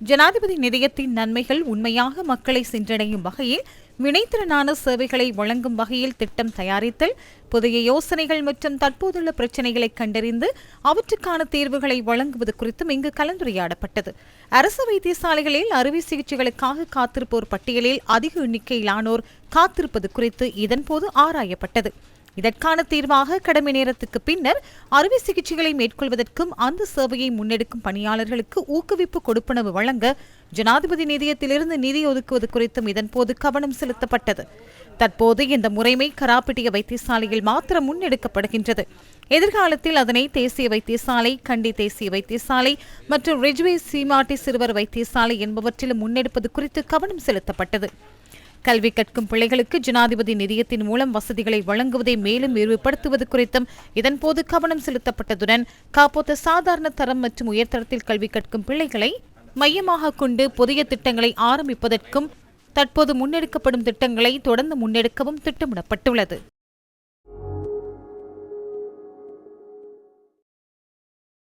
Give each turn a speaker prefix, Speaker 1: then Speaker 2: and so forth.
Speaker 1: ஜனாதிபதி நிதியத்தின் நன்மைகள் உண்மையாக மக்களை சென்றடையும் வகையில் வினைத்திறனான சேவைகளை வழங்கும் வகையில் திட்டம் தயாரித்தல் புதிய யோசனைகள் மற்றும் தற்போதுள்ள பிரச்சினைகளை கண்டறிந்து அவற்றுக்கான தீர்வுகளை வழங்குவது குறித்தும் இங்கு கலந்துரையாடப்பட்டது. அரசு வைத்தியசாலைகளில் அறுவை சிகிச்சைகளுக்காக காத்திருப்போர் பட்டியலில் அதிக எண்ணிக்கையிலானோர் காத்திருப்பது குறித்து இதன்போது ஆராயப்பட்டது. இதற்கான தீர்வாக கடமை நேரத்துக்கு பின்னர் அறுவை சிகிச்சைகளை மேற்கொள்வதற்கும் அந்த சேவையை முன்னெடுக்கும் பணியாளர்களுக்கு ஊக்குவிப்பு கொடுப்பனவு வழங்க ஜனாதிபதி நிதியத்திலிருந்து நிதி ஒதுக்குவது குறித்தும் இதன்போது கவனம் செலுத்தப்பட்டது. தற்போது இந்த முறைமை கராப்பிட்டிய வைத்தியசாலையில் மாத்திரம் முன்னெடுக்கப்படுகின்றது. எதிர்காலத்தில் அதனை தேசிய வைத்தியசாலை கண்டி தேசிய வைத்தியசாலை மற்றும் ரிஜ்வே சீமாட்டி சிறுவர் வைத்தியசாலை என்பவற்றிலும் முன்னெடுப்பது குறித்து கவனம் செலுத்தப்பட்டது. கல்வி கற்கும் பிள்ளைகளுக்கு ஜனாதிபதி நிதியத்தின் மூலம் வசதிகளை வழங்குவதை மேலும் விரிவுபடுத்துவது குறித்தும் இதன்போது கவனம் செலுத்தப்பட்டதுடன் காப்போத்த சாதாரண தரம் மற்றும் உயர்தரத்தில் கல்வி கற்கும் பிள்ளைகளை மையமாக கொண்டு புதிய திட்டங்களை ஆரம்பிப்பதற்கும் தற்போது முன்னெடுக்கப்படும் திட்டங்களை தொடர்ந்து முன்னெடுக்கவும் திட்டமிடப்பட்டுள்ளது.